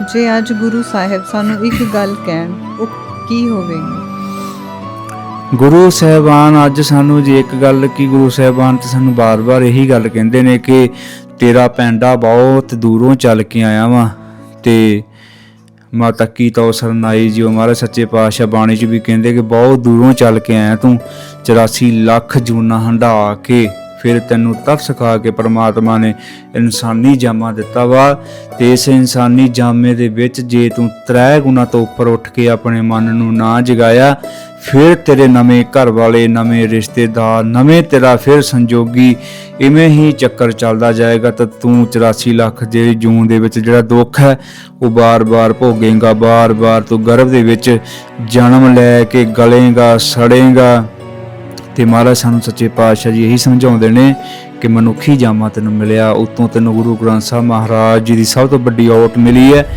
ਜੇ ਅੱਜ ਗੁਰੂ ਸਾਹਿਬ ਸਾਨੂੰ ਇੱਕ ਗੱਲ ਕਹਿਣ, ਉਹ ਕੀ ਹੋਵੇਗੀ? ਗੁਰੂ ਸਾਹਿਬਾਨ, ਅੱਜ ਸਾਨੂੰ ਜੇ ਇੱਕ ਗੱਲ ਕੀ ਗੁਰੂ ਸਾਹਿਬਾਨ ਤੇ ਸਾਨੂੰ ਬਾਰ-ਬਾਰ ਇਹੀ ਗੱਲ ਕਹਿੰਦੇ ਨੇ ਕਿ ਤੇਰਾ ਪੈਂਡਾ ਬਹੁਤ ਦੂਰੋਂ ਚੱਲ ਕੇ ਆਇਆ ਵਾਂ ਤੇ ਮਾਤਾ ਕੀ ਤੋ ਸਰਨਾਈ ਜੀ, ਉਹ ਮਹਾਰਾਜ ਸੱਚੇ ਪਾਤਸ਼ਾਹ ਬਾਣੀ ਚ ਵੀ ਕਹਿੰਦੇ ਕਿ ਬਹੁਤ ਦੂਰੋਂ ਚੱਲ ਕੇ ਆਇਆ ਤੂੰ 84 ਲੱਖ ਜੂਨਾ ਹੰਢਾ ਕੇ ਫਿਰ ਤੈਨੂੰ ਤਪ ਸਿਖਾ ਕੇ ਪ੍ਰਮਾਤਮਾ ਨੇ ਇਨਸਾਨੀ ਜਾਮਾ ਦਿੱਤਾ ਵਾ, ਤੇ ਇਸ ਇਨਸਾਨੀ ਜਾਮੇ ਦੇ ਵਿੱਚ ਜੇ ਤੂੰ ਤ੍ਰੈ ਗੁਣਾ ਤੋਂ ਉੱਪਰ ਉੱਠ ਕੇ ਆਪਣੇ ਮਨ ਨੂੰ ਨਾ ਜਗਾਇਆ, ਫਿਰ ਤੇਰੇ ਨਵੇਂ ਘਰ ਵਾਲੇ ਨਵੇਂ ਰਿਸ਼ਤੇਦਾਰ, ਨਵੇਂ ਤੇਰਾ ਫਿਰ ਸੰਜੋਗੀ ਇਵੇਂ ਹੀ ਚੱਕਰ ਚੱਲਦਾ ਜਾਏਗਾ ਤਾਂ ਤੂੰ 84 ਲੱਖ ਜਿਹੜੀ ਜੂਨ ਦੇ ਵਿੱਚ ਜਿਹੜਾ ਦੁੱਖ ਹੈ, ਉਹ ਬਾਰ-ਬਾਰ ਭੋਗੇਗਾ, ਬਾਰ-ਬਾਰ ਤੂੰ ਗਰਭ ਦੇ ਵਿੱਚ ਜਨਮ ਲੈ ਕੇ ਗਲੇਗਾ, ਸੜੇਗਾ। ਤੇ ਮਹਾਰਾਜ ਸਾਨੂੰ ਸੱਚੇ ਪਾਤਸ਼ਾਹ ਜੀ ਇਹੀ ਸਮਝਾਉਂਦੇ ਨੇ ਕਿ ਮਨੁੱਖੀ ਜਾਮਾ ਤੈਨੂੰ ਮਿਲਿਆ, ਉਤੋਂ ਤੈਨੂੰ ਗੁਰੂ ਗ੍ਰੰਥ ਸਾਹਿਬ ਮਹਾਰਾਜ ਜੀ ਦੀ ਸਭ ਤੋਂ ਵੱਡੀ ਔਟ ਮਿਲੀ ਹੈ।